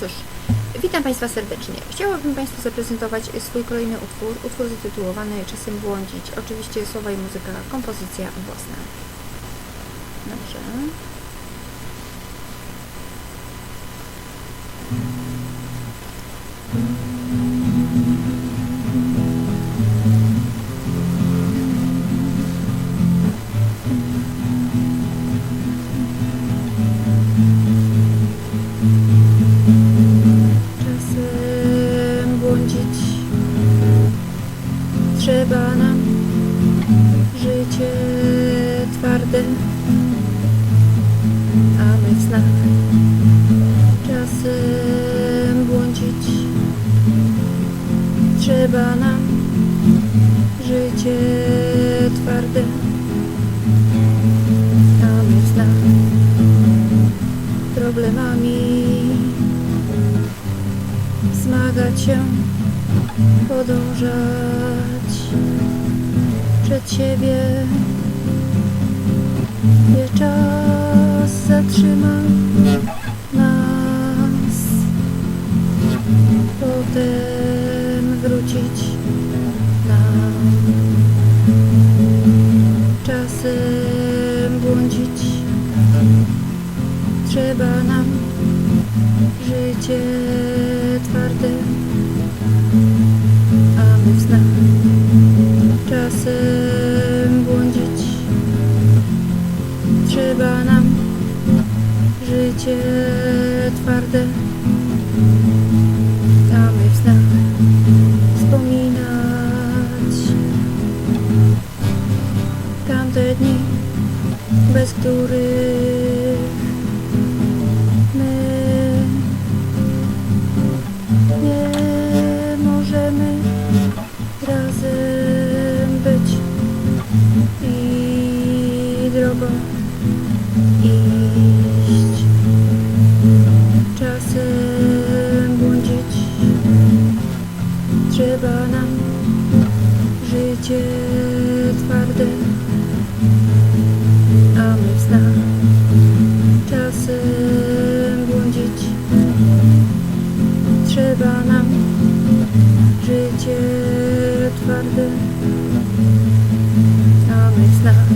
cóż, witam Państwa serdecznie. Chciałabym Państwu zaprezentować swój kolejny utwór, utwór zatytułowany Czasem błądzić. Oczywiście słowa i muzyka, kompozycja własna. Dobrze. Życie twarde, a my w snach czasem błądzić trzeba nam życie twarde, a w problemami zmagać się, podążać przed siebie. Nie czas zatrzyma nas, potem wrócić nam. Czasem błądzić trzeba nam życie twarde, życie twarde, a my w snach wspominać tamte dni, bez których my nie możemy razem być i drogą iść. Trzeba nam życie twarde, a my w czasem błądzić. Trzeba nam życie twarde, a my w snach,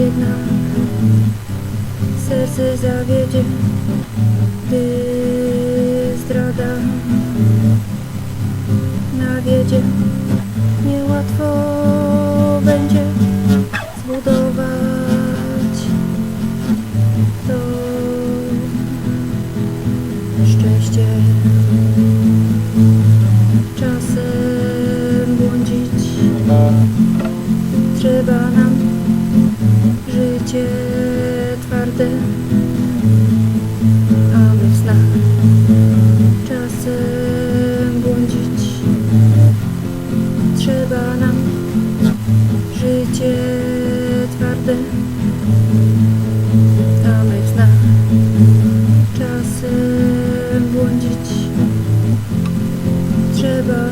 jednak serce zawiedzie, nawiedzie, niełatwo będzie zbudować to szczęście. Czasem błądzić trzeba nam życie twarde,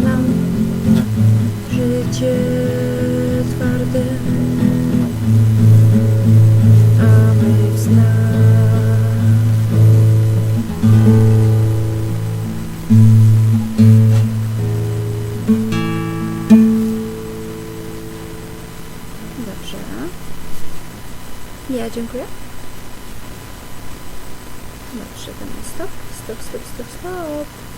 nam życie twarde, a my w. Dobrze. Ja dziękuję. Dobrze, ten stop, stop, stop, stop, stop.